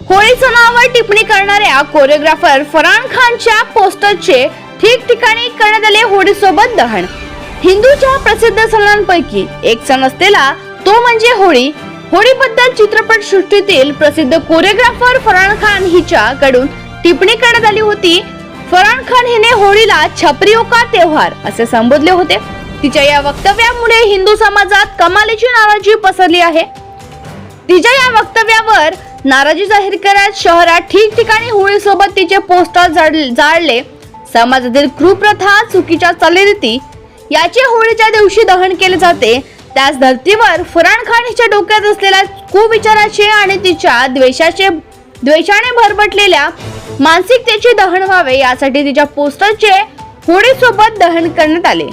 होळीचं नावावर टिप्पणी करणाऱ्या कोरिओग्राफर फरहान खानच्या पोस्टरचे ठिकठिकाणी करण्यात आले होळीसोबत दहन. हिंदूच्या प्रसिद्ध सणांपैकी एक सण असलेला तो म्हणजे होळी. होळीबद्दल चित्रपट सृष्टीतील प्रसिद्ध कोरिओग्राफर फरहान खान हिच्याकडून टिप्पणी करण्यात आली होती. फरहान खान हिने होळीला छपरियों का त्योहार असे संबोधले होते. तिच्या या वक्तव्यामुळे हिंदू समाजात कमालीची नाराजी पसरली आहे. तिच्या या वक्तव्यावर नाराजी जाहीर करत शहरात ठिकठिकाणी होळीसोबत तिचे पोस्टर जाळ- जाळले. समाजातील कुप्रथा चुकीच्या चालीरीती याचे होळीच्या दिवशी दहन केले जाते. त्याच धर्तीवर फरान खान हिच्या डोक्यात असलेल्या कुविचाराचे आणि तिच्या द्वेषाचे द्वेषाने भरभटलेल्या मानसिकतेचे दहन व्हावे यासाठी तिच्या पोस्टरचे होळीसोबत दहन करण्यात आले.